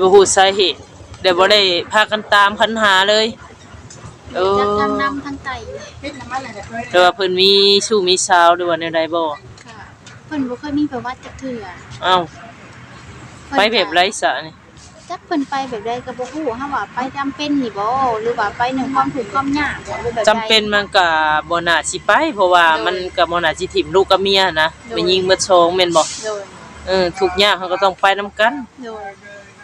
บ่ฮู้สาเหตุเดี๋ยวบ่ได้พากันตามคันหาเลยเออจากทางน้ำทางไตเลยแต่ว่าเพิ่นมีสู้มีสาวหรือว่าแนวใดบ่ค่ะเพิ่นบ่เคยมีประวัติจักเทื่อเอ้าเพิ่นไปแบบไรซะนี่จักเพิ่นไปแบบใดก็บ่ฮู้เฮาว่าไปจำเป็นนี่บ่หรือว่าไปหนึ่งความถูกข์ความยากบ่หรือแบบใดจำเป็นมันก็บ่น่าสิไป เพราะว่ามันก็บ่น่าสิถิ่มลูกกับเมียนะไปยิงเบิดสองแม่นบ่โดยเออทุกข์ยากเขาก็ต้องไปนํกันโดย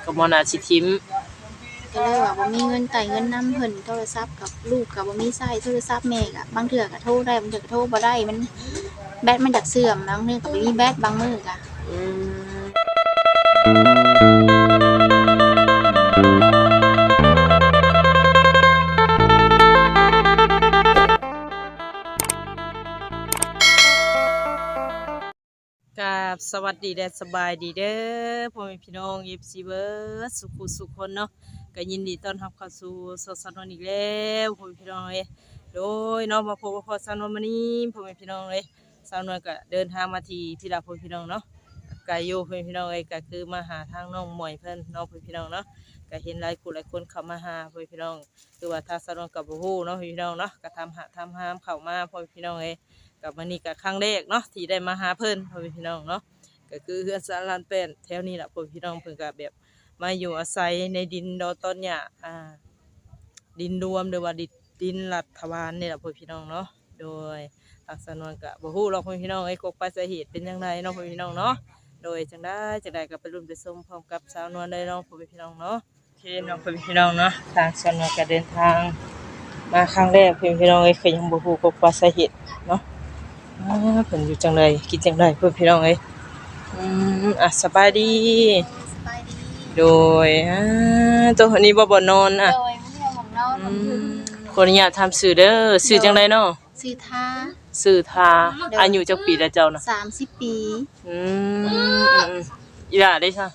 ก็บ่น่าสิทิมก็เลยว่าบ่มีเงินไต่เงินน้ำเพิ่นโทรศัพท์กับลูกกับ่มีใช้โทรศัพท์แม่ก็บางเทื่อก็โทรได้บางเทื่อก็โทรบ่ได้มันแบตมันดักเสื่อมบางเทื่อก็บ่มีแบตบางมื้อก็อืม สวัสดีและสบายดีเด้อพ่อแม่พี่น้องยิบซีเบิร์สุขุสุขคนเนาะก็ยินดีต้อนรับเข้าสู่สดสนวนอีกแล้วพ่อแม่พี่น้องเอ้ยโดยเนาะมาพบกับพ่อสาวนวลมานี้พ่อแม่พี่น้องเอ้ยสาวนวลก็เดินทางมาที่พี่ดาพ่อแม่พี่น้องเนาะกลอยู่พ่อแม่พี่น้องเอ้ยก็คือมาหาทางน้องหมวยเพิ่อนน้องพ่อแม่พี่น้องเนาะก็เห็นหลายคู่หลายคนเข้ามาหาพ่อแม่พี่น้องคือว่าถ้าสาวนวลกับบ่ฮู้เนาะพ่อพี่น้องเนาะก็ทำหาทำห้ามเข้ามาพ่อแม่พี่น้องเอ้ยกับวันนี้ก็ครั้งแรกเนาะที่ได้มาหาเพิ่นพ่อแม่พี่น้องเนาะ ก็คือเฮือนสารลานเป็นแถวนี้แหละพ่อพี่น้องเพิ่นก็แบบมาอยู่อาศัยในดินดอต้นหญ้าอ่าดินรวมหรือว่าดินดินรัฐบาลนี่แหละพ่อพี่น้องเนาะโดยทางสำนวนก็บ่ฮู้หรอกพ่อพี่น้องไอ้กกไปสาเหตุเป็นจังไดเนาะพ่อพี่น้องเนาะโดยจังได้จังได้ก็ไปรุ่นไปชมพร้อมกับสาวนวลได้เนาะพ่อพี่น้องเนาะโอเคเนาะพ่อพี่น้องเนาะทางสำนวนก็เดินทาง มาครั้งแรกพ่อพี่น้องเอ้ยก็ยังบ่ฮู้กกไปสาเหตุเนาะเพิ่นอยู่จังไดกินจังไดพ่อพี่น้องเอ้ อืมอะสบายดี สบายดีโดยอ่าตัวคนนี้บ่บ่นอนอะ โดยมันยังของเราอืมคนอนุญาตทำสื่อเด้อสื่อจังไดเนาะซื้อท่าสื่อทาอายุจักปีแล้วเจ้าน่ะ30ปีอืมอืมอืมอีหล่าได้ซะ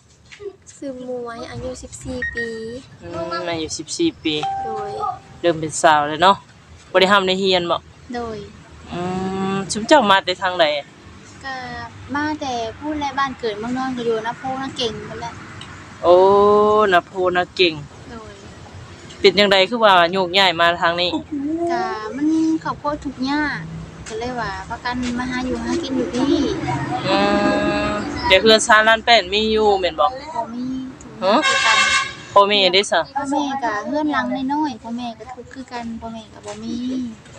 ซื้อมวยอายุ14ปี อืมอายุ14ปี โดย เริ่มเป็นสาวแล้วเนาะบ่ได้ทำในเฮียนบ่โดยอืมชุมเจ้ามาแต่ทางใดก็ มาแต่พูดและบ้านเกิดเมืองนอนก็อยู่นะโพนะเก่งกันแหละโอ้นะโพนะเก่ง โดยเป็นจังไดคือว่าโยกย้ายมาทางนี้ก็มันครอบครัวทุกข์ยากก็เลยว่าประกันมาหาอยู่หากินอยู่พี่อืมเดี๋ยวเพื่อนซานล้านแป้นมีอยู่แม่นบ่พ่อมีทุกข์ฮะยากคือกัน พ่อแม่ได้ซะพ่อแม่ก็เฮือนหลังน้อยๆพ่อแม่ก็ทุกข์คือกันพ่อแม่ก็บ่มี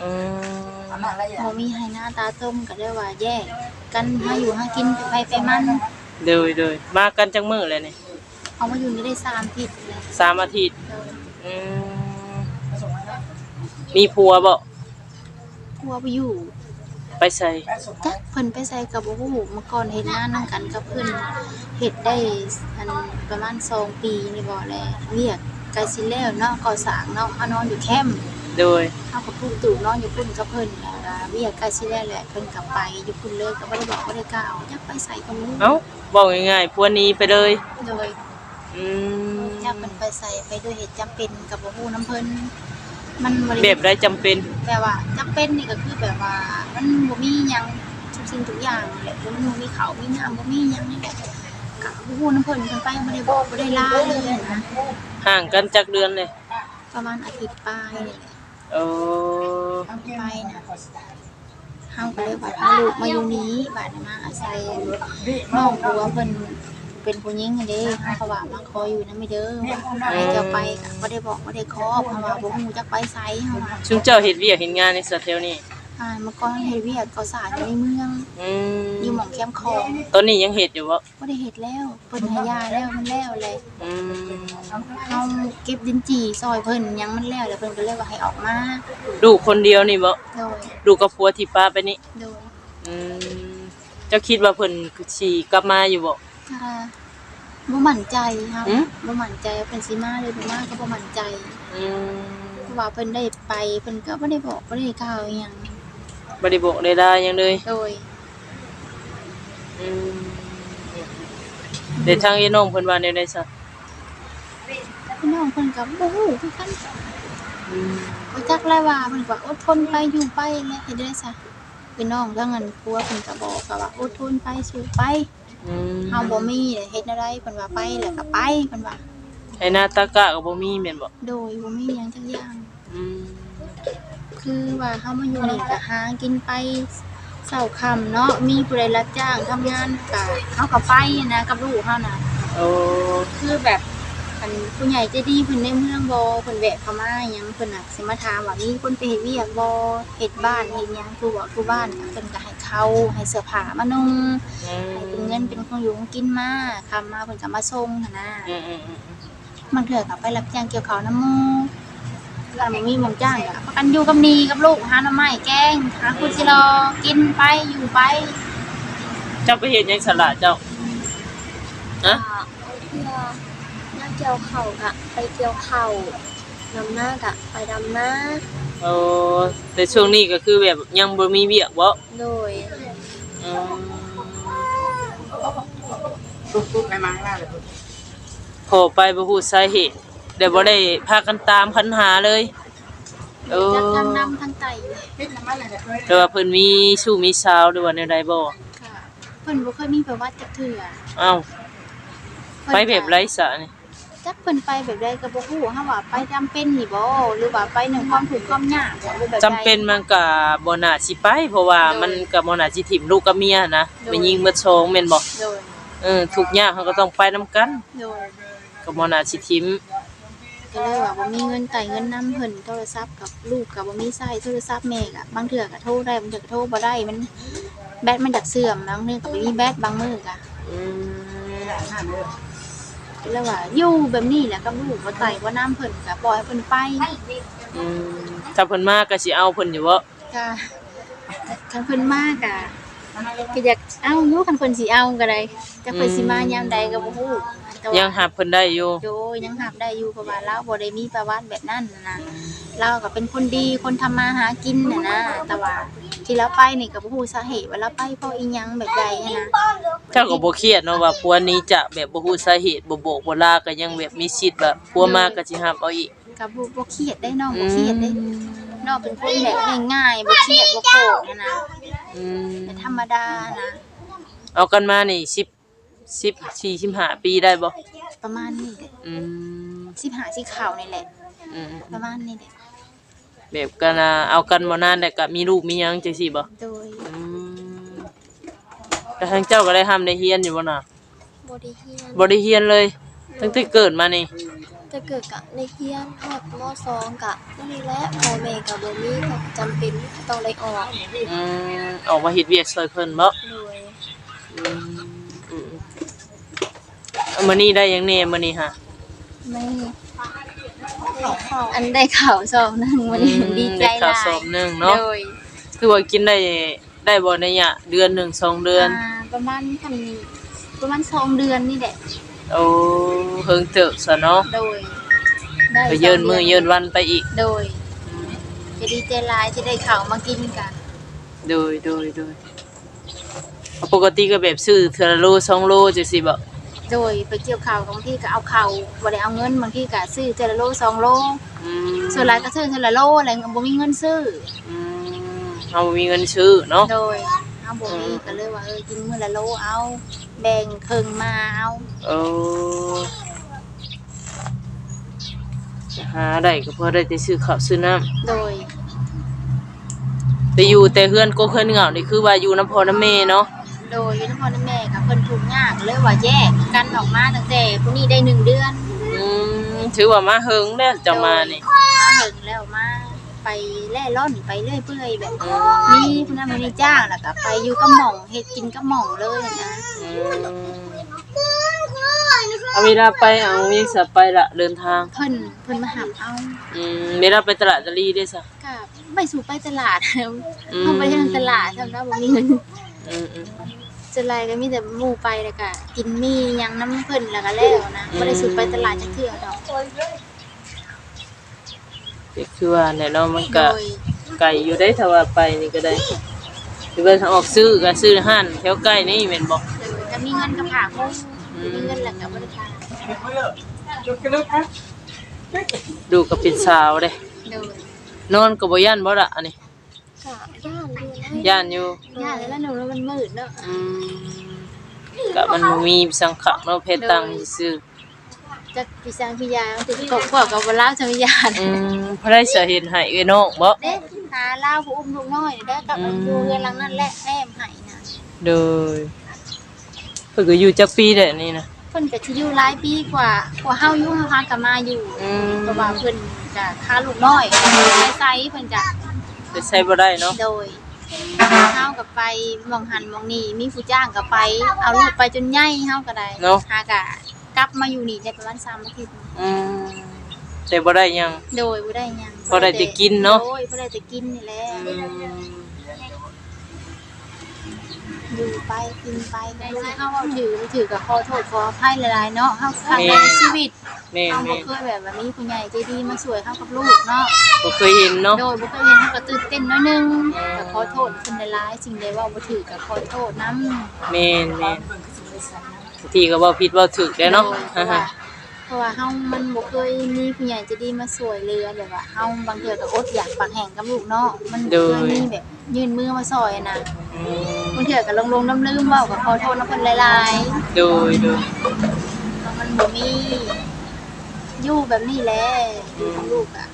อืมบ่มีให้หน้าตาต้มก็เลยว่าแยกกันหาอยู่หากินไปไปไปมันเดยเดยมากันจังมือเลยนี่เอามาอยู่นี่ได้3ทิศเลยสามอาทิตย์โดยอืมมีผัวบ่พัวบ่อยู่ ไปใส่จักเพิ่นไปใส่กับบ่ฮู้เมื่อก่อนเฮ็ดงานนํกันกับเพิ่นเฮ็ดได้อันประมาณ2ปีนี่บ่แลเวียกใกล้สิแล้วเนาะก่อสร้างเนาะเฮานอนอยู่แคมป์โดยเฮาก็ปลูกตู่นอนอยู่พุ่นกับเพิ่นแล้วก็เวียกใกล้สิแล้วแหละเพิ่นก็ไปอยู่พุ่นเลยก็บ่ได้บอกบ่ได้กล่าวจักไปใส่ก็บ่รู้เอ้าบอกง่ายๆผัวหนี้ไปเลยโดยอืมจักเพิ่นไปใส่ไปด้วยเหตุจำเป็นกับบ่ฮู้นํเพิ่น มันบ่ได้แบบไรจำเป็นแบบว่าจำเป็นนี่ก็คือแบบว่า มันบ่มีหยังทุกสิ่งทุกอย่างแหละมันบ่มีข้าวมีน้ำบ่มีหยังนี่แหละก็บ่ฮู้นํเพิ่นเพิ่นไปบ่ได้บอกบ่ได้ลาเลยนะห่างกันจักเดือนเลยประมาณอาทิตย์ปลายนี่แหละ โอ้ไปนะเฮาก็เลยว่าพาลูกมาอยู่นี้บาดนี้มาอาศัยน้องผัวเพิ่น เป็นผู้หญิงอะเด้เฮาก็ว่ามาขออยู่นำไม่เด้อว่าให้เจ้าไปก็บ่ได้บอกบ่ได้ขอเพราะว่าบ่ฮู้จักไปไสเฮาว่าชุมเจ้าเฮ็ดเวียกเฮ็ดงานในสะแถวนี้อ่าเมื่อก่อนเฮ็ดเวียกก่อสร้างอยู่ในเมืองอืมอยู่หม่องแคมป์คลองตอนนี้ยังเฮ็ดอยู่บ่บ่ได้เฮ็ดแล้วเพิ่นให้ยาแล้วมันแล้วเลยอืมเฮาเก็บดินจีซอยเพิ่นหยังมันแล้วแล้วเพิ่นก็เลยว่าให้ออกมาลูกคนเดียวนี่บ่โดยลูกกับผัวที่ป้าไปนี่โดยอืมเจ้าคิดว่าเพิ่นคือสิกลับมาอยู่บ่ ถ้าบ่มั่นใจเฮาหืม บ่มั่นใจว่าเพิ่นสิมาหรือบ่มาก็บ่มั่นใจอืมเพราะว่าเพิ่นได้ไปเพิ่นก็บ่ได้บอกบ่ได้กล่าวอิหยังบ่ได้บอกได้ลาหยังเลยโดยอืมเดี๋ยวทางไอ้น้องเพิ่นว่าแนวใดซะพี่น้องเพิ่นก็บ่ฮู้คือกันอืมบ่จักแล้วว่าเพิ่นก็อดทนไปอยู่ไปแหละเฮ็ดได้ซะพี่น้องทั้งนั้นผัวเพิ่นก็บอกก็ว่าอดทนไปสู้ไป อืมเฮาบ่มีเฮ็ดแนวใดเพิ่นว่าไปแล้วก็ไปเพิ่นว่าไอ้หน้าตากะก็บ่มีแม่นบ่โดยบ่มีหยังจักอย่าง อืมคือว่าเฮามาอยู่นี่ก็หากินไปเช้าค่ำเนาะมีผู้ใดรับจ้างทำงานก็เฮาก็ไปนะกับลูกเฮานะ โอ้คือแบบอันผู้ใหญ่ใจดีเพิ่นในเมืองบ่เพิ่นแวะเข้ามาหยังเพิ่นน่ะสิมาถามว่ามีคนไปเฮ็ดเวียกบ่เฮ็ดบ้านเฮ็ดหยังคือว่าคือบ้านก็เพิ่นก็ให้ เขาให้เสื้อผ้ามานุ่งอืให้เป็นมเงินเป็นของอยู่ของกินมาคำมาเพิ่นก็มาส่งหั่นนะอืมอืมอืมบางเทื่อก็ไปรับจ้างเกี่ยวข้าวน้ำหมูก็บ่มีหม่องจ้างก็ประกันอยู่กับนี่กับลูกหาหน่อไม้แกงหาคุดสิรอกินไปอยู่ไป เจ้าไปเฮ็ดหยังสละเจ้าฮะเพื่อหน้าเกี่ยวเข่ากะไปเกี่ยวเข่านำหน้ากะไปดำหน้า โอ้แต่ช่วงนี้ก็คือแบบยังบ่มีเวียกบ่โดยอืมปุ๊บๆไปมาแล้วเลยพอไปบ่ฮู้สาเหตุเดี๋ยวบ่ได้พากันตามคันหาเลยโอ้จักทางน้ำทางไตปิดน้ำมันเลยเด้อแต่ว่าเพิ่นมีชู้มีสาวหรือว่าแนวใดบ่ค่ะเพิ่นบ่เคยมีประวัติจักเทื่ออ้าวเพิ่นไปแบบไรสะนี่ จักเพิ่นไปแบบใดก็บ่ฮู้เฮาว่าไปจำเป็นนี่บ่หรือว่าไปหนึ่งความถูกข์ความยากบ่หรือแบบใด จำเป็นมันก็บ่น่าสิไป เพราะว่ามันก็บ่น่าสิถิ่มลูกกับเมียนะไปยิงเบิดโชงแม่นบ่โดยเออทุกอย่างเขาก็ต้องไปนํกันโดยก็บ่น่าสิถิ่มก็เลยว่าบ่มีเงินไต่เงินนำเพิ่นโทรศัพท์กับลูกก็บ่มีใช้โทรศัพท์แม่ก็บางเทื่อก็โทรได้บางเทื่อก็โทรบ่ได้มันแบตมันดักเสื่อมบางเทื่อก็บ่มีแบตบางมื้อก็ อืมก็เลยว่าอยู่แบบนี้แหละกับลูกบ่ไต่บ่นํเพิ่นก็ปล่อยให้เพิ่นไปอืมถ้าเพิ่นมาก็สิเอาเพิ่นอยู่บ่ก็คันเพิ่นมาก็ก็อยากเอาอยู่คันเพิ่นสิเอาก็ได้แต่เพิ่นสิมายามใดก็บ่ฮู้แต่ว่ายังหับเพิ่นได้อยู่โดยยังหับได้อยู่เพราะว่าเราบ่ได้มีประวัติแบบนั้นน่ะนะเราก็เป็นคนดีคนทำมาหากินน่ะนะแต่ว่า ที่เราไปนี่ก็บ่ฮู้สาเหตุว่าเราไปเพราะอีหยังแบบใดอะนะเจ้าก็บ่เครียดเนาะว่าผัวนี้จะแบบบ่ฮู้สาเหตุบ่โบกบ่ลาก็ยังแบบมีสิทธิ์แบบผัวมาก็สิหับเอาอีก ก็บ่บ่เครียดได้น้องบ่เครียดได้น้องเป็นคนแบบง่ายๆบ่เครียดบ่โกรธนะนะอืมแต่ธรรมดานะเอากันมานี่10 10 45ปีได้บ่ประมาณนี้แหละอืม15สิข่าวนี่แหละ อืม ประมาณนี้แหละ แบบกันอะเอากันบ่นานแต่ก็มีลูกมีหยังจังซี่บ่โดยอืมแต่ทางเจ้าก็ได้ห้ามได้เฮียนอยู่บ่น่ะบไดิเฮียนบ่ได้เฮียนเลย ตั้งแต่เกิดมานี่ จะเกิดกะในเฮียนทอดมอสองกะนั่นนี่แหละพ่อแม่กับบ่มีก็จำเป็นต้องได้ออกอืมออกมาเฮ็ดเวียกช่วยเพิ่นบ่โดยอืมอืมเอามื้อนี้ได้หยังแหน่มื้อนี้ฮะไม่ได้เข้า อันได้ข่าวสองนึงวันนี้อืมดีใจได้ข้าวหลาสอยบหนึงเนาะโดยคือว่ากินได้ได้บ่ในยะเดือนหนึ่งสองเดือนาประมาณพันประมาณสองเดือนนี่แหละโอ้เฮิงเติบซะเนาะโดยได้ไปเยินมือสงดืเยินวันไปอีก โดย จะดีใจหลายที่ได้ข่าวมากินกัน โดยโดยโดยปกติก็แบบซื้อเทื่อละโลสองโลจังซี่บ่ โดยไปเกี่ยวข่าวบางที่ก็เอาข่าวบ่ได้เอาเงินบางที่ก็ซื้อเทอละโลสองโลอืมส่วนหลายก็ซื้อเทอละโลอะไรก็บ่มีเงินซื้อ อืมเฮาบ่มีเงินซื้อเนาะ โดยเอาบ่มีก็เลยว่าเออกินมื้อละโลเอาแบ่งครึ่งมาเอาโอ้หาได้ก็พอได้แต่ซื้อข้าวซื้อน้ำโดย แต่อยู่แต่เฮือนก็เฮือนเหงานี่คือว่าอยู่น้ำพ่อน้ำแม่เนาะ โดยอยู่นครแม่กับเพิ่นทุกข์ยากเลยว่าแยกกันออกมาตั้งแต่ผู้นี้ได้หนึ่งเดือนอืมถือว่ามาเฮิงแล้วจะมานี่มาเหิงแล้วมาไปแล่ร่อนไปเรื่อยเปื่อยแบบมีผู้นั้นผู้นี้จ้างแล้วก็ไปอยู่กับหม่องเฮ็ดกินกับหม่องเลยนะอืมเอาเวลาไปเอายังสะไปละเดินทางเพิ่นเพิ่นมาหามเอาอืมเวลาไปตลาดตะลีได้ซะก็ไปสู่ไปตลาดอืมเฮาไปทางตลาดทำได้บ่มีเงินอืม อืมจะไรก็มีแต่หมู่ไปแล้วก็กินมีหยังน้ำเพิ่นแล้วก็แล้วนะบ่ได้สู่ไปตลาดจักเทื่อดอกก็คือว่าแน่เนาะมันโดก็ยไกลอยู่ได้ถ้าว่าไปนี่ก็ได้หรือว่าถ้าออกซื้อก็ซื้อห้านแถวใกล้นี่แม่นบ่โดยถ้ามีเงินก็ฝากหมู่มีเงินแล้วก็บ่ได้ฝากจุดกระลุกนะดูก็เป็นสาวเด้ โดยนอนก็บ่ย่านบ่ล่ะอันนี้กะย่านอยู่นะ ย่านอยู่ยากเลยแล้วหนูแล้วมันมืดเนาะอืมก็มันบ่มีสังขะเนาะเพชรตังซื่อจักพี่ช้างพี่ยาติดกบกว่ากับบ่ลาวจังยานอืมเพราะได้สาเหตุให้เอ้ยน้องบ่เด้หาลาวผู้อุ้มลูกน้อยได้กับมันอยู่เรือนหลังนั่นแหละแม่มให้นะโดยเพิ่นก็อยู่จักปีแหละนี่นะเพิ่นก็สิอยู่หลายปีกว่ากว่าเฮาอยู่เฮาพากันมาอยู่อืมเพราะว่าเพิ่นจะค้าลูกน้อยไซส์เพิ่นจะไปใช้บ่ได้เนาะโดย เฮาก็ไปหมองหันหมองนี่มีผู้จ้างก็ไป เอาลูกไปจนใหญ่เฮาก็ได้เนาะ หากะกลับมาอยู่นี่ได้ประมาณ3อาทิตย์อืมแต่บ่ได้หยัง โดยบ่ได้หยังพอได้แต่กินเนาะ โดยบ่ได้แต่กินนี่แหละ อืม อยู่ไปกินไปก็รู้เฮาเอาถือถือก็ขอโทษขออภัยหลายๆเนาะเฮาครั้งแรกในชีวิตแม่เฮาบ่แม่เคยแบบว่ามีผู้ใหญ่ใจดีมาช่วยเฮากับลูกเนาะบ่เคยเห็นเนาะโดยบ่เคยเห็นเฮาก็ตื่นเต้นน้อยหนึงก็ขอโทษเพิ่นหลายๆสิ่งใดเว่าบ่ถูกก็ขอโทษนำแม่นแม่นบางทีก็เว้าผิดเว้าถูกได้เนาะเพราะว่าเพ ราะว่าเฮามันบ่เคยมีผู้ใหญ่ใจดีมาช่วยเหลือแบบว่าเฮาบางเทื่อก็อดอยากปากแห้งกับลูกเนาะมันบ่เคยมีแบบยื่นมือมาช่วยอะนะอืมบางเทื่อก็ลงๆลืมๆเว้าก็ขอโทษนำเพิ่นหลายๆโดยโดยเพราะมันบ่มีอยู่แบบนี้แหละอยู่กับลูกอะ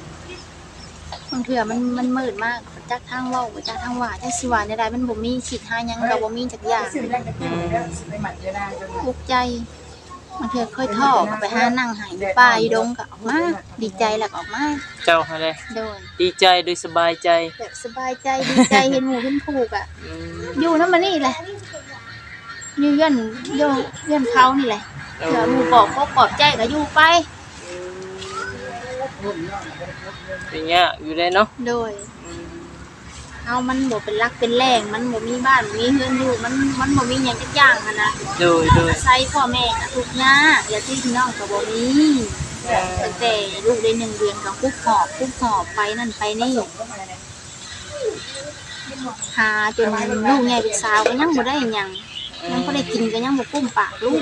บางเทื่อมันมันมืดมากจักทางเว้าบ่จักทางว่าจักสิว่าได้มันบ่มีคิดหาหยังก็บ่มีจักอย่างซื้อแรกจะกินแล้วซื้อไปหมัดจะได้จนทุกข์ใจ บางเทื่อเคยท้อก็ไปหานั่งหายอยู่ป่าอยู่ดงก็ออกมาดีใจแล้วก็ออกมาเจ้าหั่นแหละโดยดีใจโดยสบายใจแบบสบายใจดีใจเห็นหมู่เห็นผูกอะอืมอยู่นำมานี่แหละอยู่ย่านย่านย่านเขานี่แหละเผื่อหมู่บอกก็ปลอบใจก็อยู่ไปเป็นยากอยู่ได้เนาะโดย เฮามันบ่เป็นรักเป็นแรงมันบ่มีบ้านบ่มีเฮือนอยู่มันมันบ่มีหยังจักอย่างหันนะโดยโดย อาศัยพ่อแม่ก็ทุกข์ยากอย่าที่พี่น้องก็บ่มีตั้งแต่ลูกได้หนึ่งเดือนก็คุกหอบคุกหอบไปนั่นไปนี่หาจนลูกใหญ่เป็นสาวก็ยังบ่ได้หยังยังบ่ได้กินก็ยังบ่กุ้มปากลูก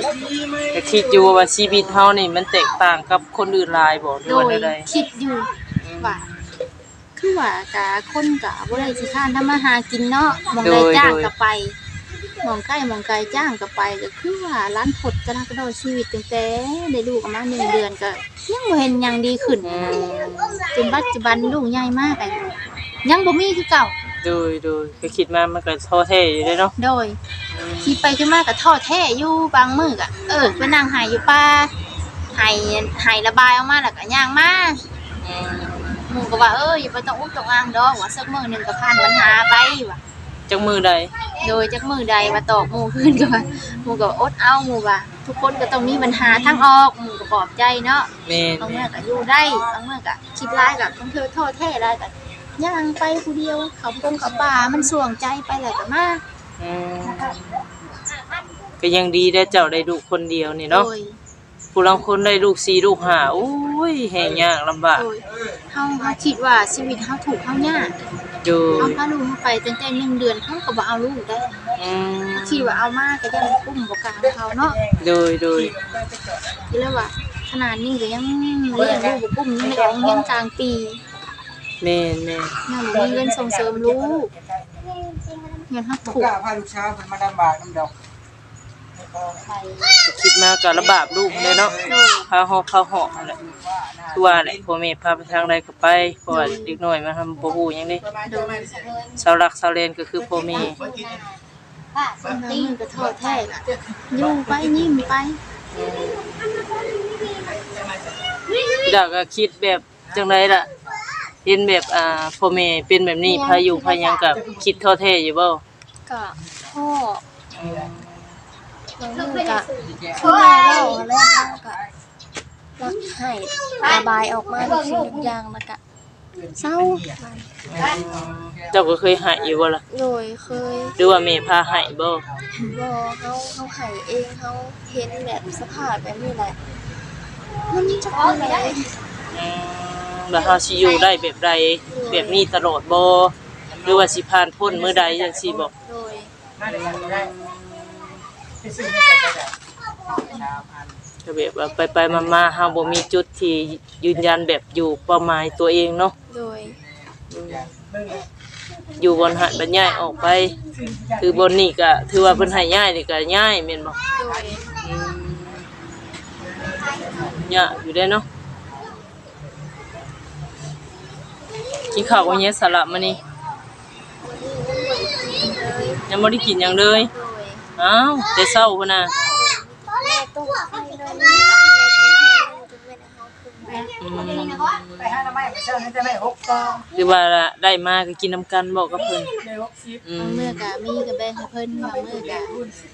ก็คิดอยู่ว่าชีวิตเฮานี่มันแตกต่างกับคนอื่นหลายบ่หรือโดว่ายใดคิดอยู่ว่า คือว่ากะคนกะบ่ได้สิค้านทำมาหากินเนาะหมองใดจ้างก็ไปหมองใกล้หมองไกลจ้างก็ไปก็คือว่าร้านผดกระดักกระโดดชีวิตตั้งแต่ได้ลูกออกมาหนึ่งเดือนก็ยังบ่เห็นหยังดีขึ้นอืมจนปัจจุบันลูกใหญ่มากอะยังบ่มีคือเก่าโดยโดยก็คิดมามันก็ท้อแท้อยู่ได้เนาะโดยคิดไปขึ้นมาก็ท้อแท้อยู่บางมื้อก็เออไปนั่งหายอยู่ป่าหายหายระบายออกมาแล้วก็ย่างมาอืม หมู่ก็ว่าเอออย่าไปต้องอุ้มต้องอ้างดอกว่าสักมื้อหนึงก็ผ่านปัญหาไปว่ะจังมือใดโดยจักมือใดมาตอกหมู่ขึ้นก็ว่าหมู่ก็อดเอาหมู่ว่าทุกคนก็ต้องมีปัญหาทางออกหมู่ก็ปลอบใจเนาะแม่นบางเมื่อก็อยู่ได้บางเมื่อก็คิดร้ายกับบางเธอโทษแท้ร้ายกับย่างไปผู้เดียวเขาปงเขาป่ามันส่วงใจไปแล้วก็มาอืมก็ยังดีได้เจ้าได้ลูกคนเดียวนี่เนาะโดย ผู้ลางคนได้ลูก4ลูกห้าโอ้ยแฮงยากลำบากโดยเฮาเฮาคิดว่าชีวิตเฮาถูกเฮายากอยู่เอาพาลูกเฮาไปตั้งแต่หนึ่งเดือนเฮาก็บ่เอาลูกได้อืมเฮาคิดว่าเอามาก็ยังกุ้มบ่กลางเขาเนาะโดยโดยคิดแล้วว่าขนาดนี้ก็ยังเลี้ยงลูกบ่กุ้มยังไม่ได้เรียนกลางปีแม่นแม่นยังบ่มีเงินส่งเสริมลูกเงินเฮาถูถูกกกพาลูกเช้าคนมาดำบากน้ำดอก คิดมาก็ลำบากลูกเลยเนาะโดยพาหอกพาหอกนั่นแหละคือว่าแหละพ่อแม่พาไปทางใดก็ไปเพราะว่าเด็กน้อยมาทำบ่ฮู้หยังนี่โดนสาวรักสาวเลนก็คือพ่อแม่บางทีก็โทษแท้ก็อยู่ไปยิ้มไปพี่ดาวก็คิดแบบจังไดล่ะเห็นแบบอ่าพ่อแม่เป็นแบบนี้พาอยู่พาหยังกับคิดท้อแท้อยู่บ่ก็พ่อ บางมื้อก็คือแม่เล่าแล้วเฮาก็รักให้ระบายออกมาทุกสิ่งทุกอย่างแล้วก็เศร้าเจ้าก็เคยหายอยู่บ่ล่ะโดยเคยหรือว่าแม่พาหายบ่บ่เฮาเฮาให้เองเฮาเห็นแบบสภาพแบบนี้แหละมันจักเป็นไดอืมแล้วเฮาสิอยู่ได้แบบใดแบบนี้ตลอดบ่หรือว่าสิผ่านพ้นมื้อใดจังซี่บ่โดยม ซื้อไม่ใส่กระดาษชาวพันก็แบบว่าไปๆมาๆเฮาบ่มีจุดที่ยืนยันแบบอยู่เป้าหมายตัวเองเนาะโดยอยู่บนหันบรรยายออกไป คือบนนี่ก็ถือว่าเพิ่นให้ย้ายนี่ก็ย้ายแม่นบ่โดย อืมยะอยู่ได้เนาะกินข้าววันนี้สลับมานี่ยังไม่ได้กินหยังเลย โดย อ้าวแต่เศร้าพุ่นน่ะ แม่ต้มไข่หน่อย ไปหาน้ำไม้ไปเช่านี่จะได้หกกองคือว่าได้มาก็กินน้ำกันบอกกับเพิ่นได้หกสิบอืมบางมื้อก็มีกับแบ่งให้เพิ่นบางมื้อก็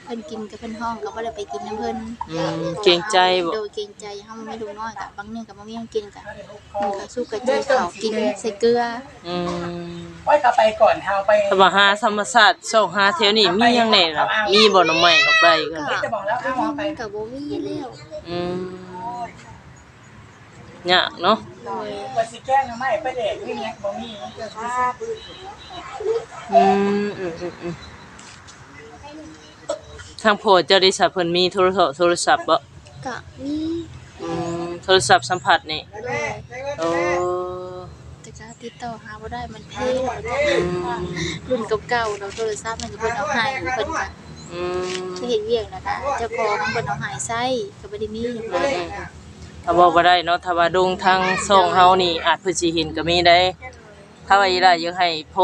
เพิ่นกินกับเพิ่นห้องก็บ่ได้ไปกินน้ำเพิ่นอืมเกรงใจบ่โดยเกรงใจเฮาไม่ลูกน้อยก็บางมื้อก็บ่มีหยังกินก็มันก็สู้กับจีข้าวกินใส่เกลืออืมไว้ก็ไปก่อนเฮาไปถ้าว่าหาธรรมชาติช่องหาแถวนี้มีหยังแน่ล่ะมีบ่หน่อไม้ออกไปกันก็จะบอกแล้วก็เอาเอาไปมันก็บ่มีแล้วอืม ยากเนาะโดยว่าสิแกล้งน้ำไม้ไปเด็กนี่เนี่ยบ่มีอืมอืมอืมอืมทางโพดเจ้าได้สับเพิ่นมีโทรศัพท์โทรศัพท์บ่ก็มีอืมโทรศัพท์สัมผัสนี่โดยโอ้แต่ก็ติดต่อหาบ่ได้มันเพลอืมรุ่นเก่าๆเราโทรศัพท์มันก็เพิ่นเอาให้เพิ่นก็อืมที่เฮ็ดเวียกนะคะเจ้าของเพิ่นเอาให้ใช้ก็บ่ได้มีหยังเลย ถ้าบอกบ่ได้เนาะถ้าว่าดงทางช่องเฮานี่อาจเพิ่นสิเห็นก็มีได้ ถ้าว่าอีหล่ะอยากให้โพ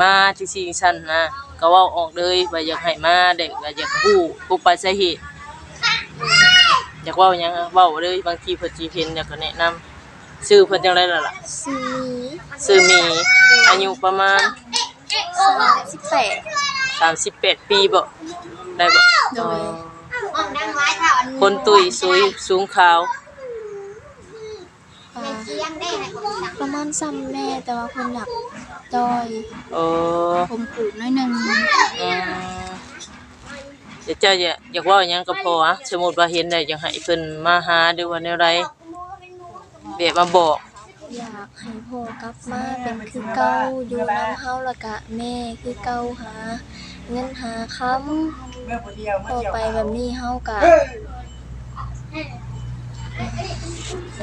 มาที่สิ่งชั้นนะก็เว้าออกเลยว่าอยากให้มาเด็กก็อยากฮู้ปุปปัจจัยเหตุอยากเว้าหยังอะเว้าเลยบางทีเพิ่นสิเห็นแล้วก็แนะนำชื่อเพิ่นจังไดล่ะล่ะซื้อชื่อหมีอายุประมาณ38 38 ปีบ่ได้บ่โดยคนตุยสวยสูงขาว อ่าประมาณซ้ำแม่แต่ว่าเพิ่นอยากจอยโอ้ผมปลูกน้อยหนึงอืมเดี๋ยวเจ้าอยากอยากเว้าหยังก็พออะสมมุติว่าเห็นได้อยากให้เพิ่นมาหาหรือว่าแนวใดแบบมาบอก อยากให้พ่อกลับมาเป็นคือเก่าอยู่นำเฮาแล้วก็แม่คือเก่าหา เงินหาคำเมื่อคนเดียวพเมื่ออเดียวไปแบบนี้เฮาก็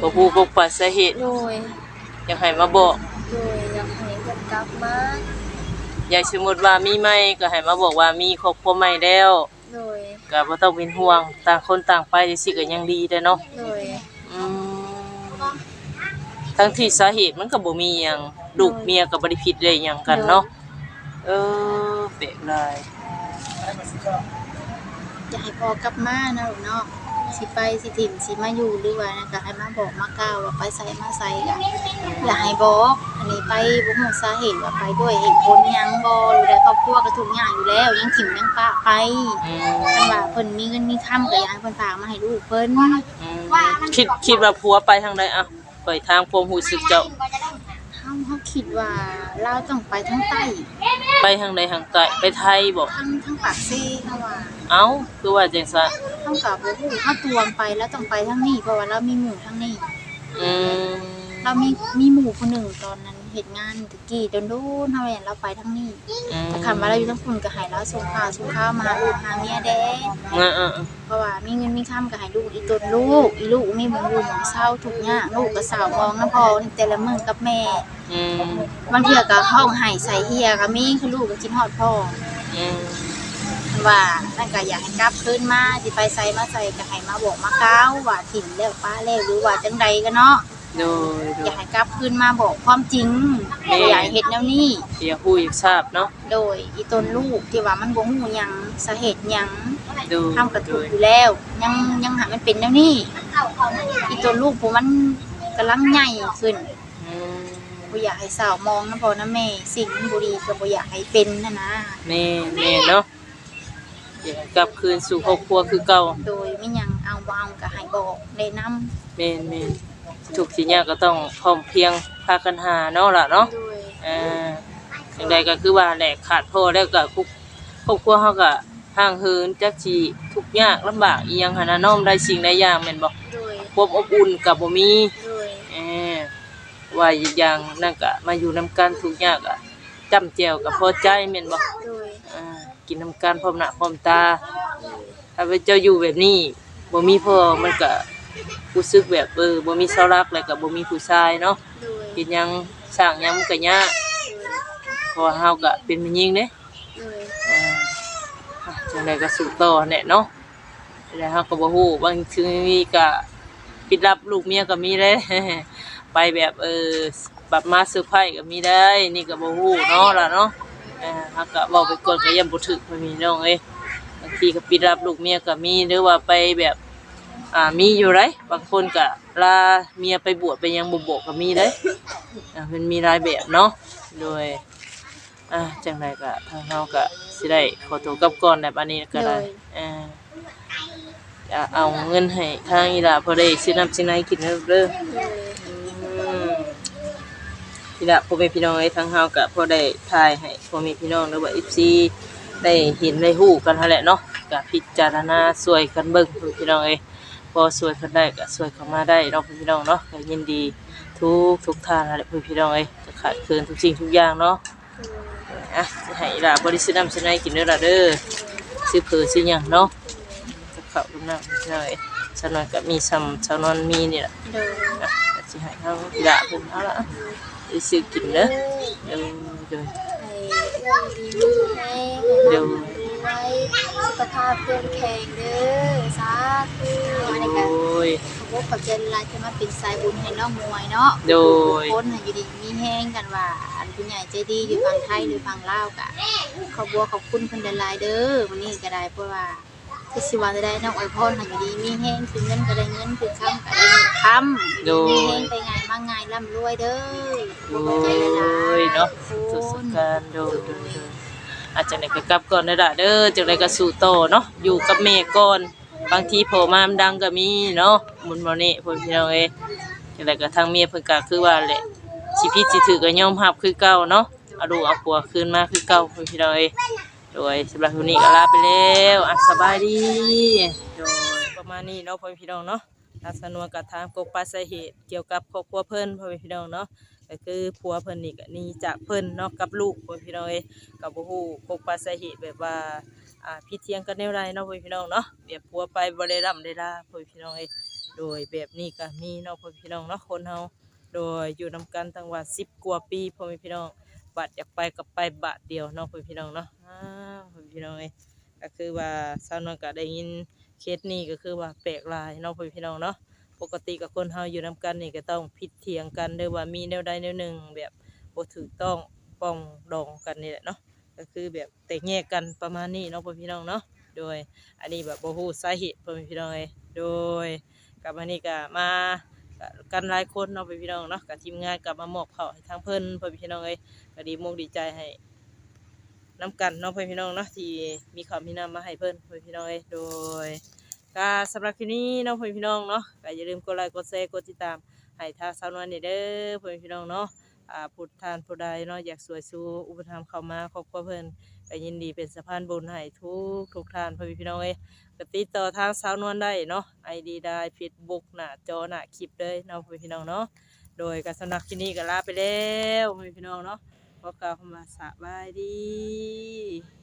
บ่ฮู้ปกปักสาเหตุโดย อยากให้มาบอก โดยอยากให้เพิ่นกลับมา อยากสมมุติว่ามีใหม่ก็ให้มาบอกว่ามีครอบครัวใหม่แล้วโดย ก็บ่ต้องเป็นห่วง ต่างคนต่างไปจังซี่ก็ยังดีเด้อเนาะโดย อืมทั้งที่สาเหตุมันก็บ่มีหยังลูกเมียก็บ่ได้ผิดได้หยังกันเนาะเออแปลกหลายอยากให้พ่อกลับมานะลูกเนาะ สิไปสิถิ่มสิมาอยู่หรือว่านั่นก็ให้มาบอกมากล่าวว่าไปไสมาไสก็อยากให้บอกอันนี้ไปบ่ฮู้สาเหตุว่าไปด้วยเหตุผลหยังบ่หรือใดครอบครัวก็ทุกอย่างอยู่แล้ว ยังถิ่มยังปะไปอืคันมว่าเพิ่นมีเงินมีคำก็อยากให้เพิ่นฝากมาให้ลูกเพิ่น อืมคิดคิดว่าผัวไปทางใดอะไปทางความรู้สึกเจ้า เฮาเฮาคิดว่าลาวต้องไปทางใต้ไปทางใดทางใต้ไปไทยบ่ทางทางปากเซ่เฮาว่าเอ้าคือว่าจังซั่นเฮาก็บ่ฮู้เฮาตวงไปแล้วต้องไปทางนี้เพราะว่าเรามีหมู่ทางนี้อืม เรามีมีหมู่คนหนึ่งตอนนั้นเฮ็ดงานตะกี้โดนๆเฮาเห็นเราไปทางนี้อืมแต่คำว่าเราอยู่ทางพุ่นก็ให้เราส่งข้าวส่งข้าวมาหาลูกหาเมียแด้เออเออเพราะว่ามีเงินมีคำก็ให้ลูกอีตนลูกอีลูกมีหมู่อยู่หมู่เศร้าทุกอย่างลูกก็สาวมองน้ำพอนี่แต่ละมื้อกับแม่อืมบางเทื่อก็ห้องไห้ใส่เฮียก็มีคือลูกก็กินฮอดพ่ออืมว่านั่นก็อยากให้กลับคืนมาสิไปใส่มาใส่ก็ให้มาบอกมากล่าวว่าถิ่นแล้วป้าแล้วหรือว่าจังใดก็เนาะ โดยโดอยาย กให้กลับคืนมาบอกความจริงแม่บ่อยากให้เฮ็ดแนวนี้อยากฮู้อยากทราบเนาะโดยอีตนลูกที่ว่ามันบ่ฮู้หยังสาเหตุหยังดูทำกระถูกอยู่แล้ว ยังยังหามันเป็นแนวนี้อีตนลูกผมมันกำลังใหญ่ขึ้นอืมบ่อยากให้สาวมองนะพ่อนะแม่ สิ่งมันบ่ดีก็บ่อยากให้เป็นนะนะ แม่แม่เนาะอยากกลับคืนสู่ครอบครัวคือเก่าโดยไม่หยังเอาบ่เอาก็ให้บอกแนะนำแม่นแม่น ทุกสิ่งอย่างก็ต้องพร้อมเพรียงพากันหาเนาะล่ะเนาะโดยอ่าจังใดก็คือว่าแหลกขาดพ่อแล้วก็คุกครอบครัวเฮาก็ห่างเหินจักสิทุกข์ยากลำบากอีหยังหันน่ะน้อมได้สิ่งใดอย่างแม่นบ่โดยความอบอุ่นก็บ่มี โดยเออว่าอีกอย่างนั่นก็มาอยู่นํกันทุกข์ยากอะจำแจวก็พอใจแม่นบ่โดยอ่ากินนํกันพร้อมหน้าพร้อมตาถ้าไปเจ้าอยู่แบบนี้บ่มีพ่อมันก็ รู้สึกแบบเออบ่มีเสาหลักแล้วก็บ่มีผู้ชายเนาะโดยเฮ็ดหยังสร้างหยังมันก็ยากเพราะว่าเฮาก็เป็นแม่หญิงเด้ โดยอ่าจังไดก็สู้ต่อแหละเนาะแล้วเฮาก็บ่ฮู้บางทีก็ปิดรับลูกเมียก็มีเลยไปแบบเออแบบมาเซอร์ไพรส์ก็มีได้ นี่ก็บ่ฮู้เนาะล่ะเนาะเออฮักก็เว้าไปก่อนก็ยังบ่ถึกบ่มีน้องเอ้ยบางทีก็ปิดรับลูกเมียก็มีหรือว่าไปแบบ อ่ามีอยู่ไรบางคนก็ลาเมียไปบวชไปยังบ่บอกก็มีเด้อ่ามันมีหลายแบบเนาะโดยอ่าจังไดก็ทางเฮาก็สิได้ขอตัวกลับก่อนแบบอันนี้ก็ได้เออจะเอาเงินให้ทางอีหล่าพอได้ซื้อน้ำซื้อไหนกินเด้อเด้ออืมพี่ละพ่อแม่พี่น้องไอ้ยทั้งเฮากับพ่อได้ทายให้พ่อแม่พี่น้องหรือว่า FC ได้เห็นได้ฮู้กันหั่นแหละเนาะก็พิจารณาช่วยกันเบิ่งพ่อแม่พี่น้องเอ้ย พอช่วยกันได้ก็ช่วยเข้ามาได้เนาพี่น้องเนาะก็ยินดีทุกทุกทางนั่นแหละพ่อแม่พี่น้องเอ้ยจะขาดเคินทุกสิ่งทุกอย่างเนาะอะให้ล่ะบ่ได้ซื้อน้ำซื้อในกินเด้อล่ะเด้อซื้อเผือซื้อหยังเนาะจะเข้าดูน้ำพี่น้องเอ้ยสาวนอนก็มีซ้ำสาวนอนมีนี่ล่ะโดยอะก็สิให้เขาดาเพิ่นเอาละไปซื้อกินเด้อเดี๋ยวเดี๋ยวให้เรื่องดีมีแห้งให้เดี๋ยวร่ำให้รวยสุขภาพเข้มแข็งเด้อสาธุอันนี้โดก็ ยขอบคุณขอบใจหลายที่มาเป็นสายบุญให้น้องมวยเนาะโดยคนน่ะอยู่ดีมีแห้งกันว่า อันผู้ใหญ่ใจดีอยู่ฝั่งไทยหรือฝั่งลาวกะขอบบัวขอบคุณเพิ่นหลายๆเด้อวันนี้ก็ได้เพราะว่าที่สิว่าจะได้น้องอวยพรให้อยู่ดีมีแห้งคือเงินก็ได้เงินคือคำก็ได้เงินคำโดย มีแห้งไปง่ายมาง่ายร่ำรวยเด้อโดขอบใจหลายยๆเนาะทุสุกดคสุดน การโดยโดยโดยอาจจะไหนก็กลับก่อนได้อละเด้อจังไดก็สู่ต่อเนาะอยู่กับแม่ก่อน บางทีโผล่มามันดังก็มีเนาะมุนบ่นี่พ่อพี่น้องเอ้ยจังไดก็ทางเมียเพิ่นก็คือว่าแหละสิผิดสิถูกก็ยอมรับคือเก่าเนาะเอาลูเอาผัวคืนมาคือเก่าพ่อพี่น้องเอ้ยโดยสำหรับวันนี้ก็ลาไปแล้วอะสบายดีโดยประมาณนี้เนาะพ่อแม่พี่น้องเนาะทางสนวนกับทางกกปลาสาเหตุเกี่ยวกับครอบครัวเพิ่นพ่อพี่น้องเนาะก็คือผัวเพิ่นนี่ก็นีจากเพิ่นเนาะกับลูกพ่อพี่น้องเอ้ยกับบ่ฮู้กกปลาสาเหตุแบบว่า อ่าพี่เทียงกันแนวใดเนาะพ่อพี่น้องเนาะแบบผัวไปบ่ได้ร่ำได้ลาพ่อพี่น้องเอ้โดยแบบนี้ก็มีเนาะพ่อพี่น้องเนาะคนเฮาโดยอยู่นํกันตั้งว่า10กว่าปีพ่อพี่น้องบาทอยากไปกับไปบาทเดียวเนาะพ่อพี่น้องเนาะอ้าวพ่อพี่น้องเอ้ก็คือว่าสาวนวลก็ได้ยินเคสนี้ก็คือว่าแปลกลายเนาะพ่อพี่น้องเนาะปกติกับคนเฮาอยู่นํกันนี่ก็ต้องผิดเถียงกันหรือว่ามีแนวใดแนวหนึ่งแบบบ่ถูกต้องป้องดองกันนี่แหละเนาะ ก็คือแบบแตกแยกกันประมาณนี้เนาะเพื่อนพี่น้องเนาะโดย อันนี้แบบบ่ฮู้สาเหตุเพื่อนพี่น้องเอ้ยโดยกับอันนี้ก็มากันหลายคนเนาะเพื่อนพี่น้องเนาะกับทีมงานกลับมามอบข้าให้ทางเพิ่นเพื่อนพี่น้องเอ้ยก็ดีมุกดีใจให้น้ำกันเน้องเพื่อนพี่น้องเนาะที่มีข้าวมีน้ำมาให้เพื่อนเพื่อนพี่น้องเอ้ยโดยก็สำหรับคลิปนี้เน้องเพื่อนพี่น้องเนาะก็อย่าลืมกดไลค์กดแชร์กดติดตามให้ทางสาวนวลเด้อเพื่อนพี่น้องเนาะ อ่าผู้ทานผู้ใดเนาะอยากสวยสู้อุปถัมภ์เข้ามาครอบครัวเพิ่นก็ยินดีเป็นสะพานบุญให้ทุกทุกท่านพ่อพี่น้องเอ้ยก็ติดต่อทางสาวนวลได้เนาะไอดีได้เฟซบุ๊กหน้าจอหน้าคลิปเลยเน้องเพื่อพี่น้องเนาะโดยก็สำนักที่นี่ก็ลาไปแล้วพ่อพี่น้องเนาะขอกล่าวคำว่าสบายดี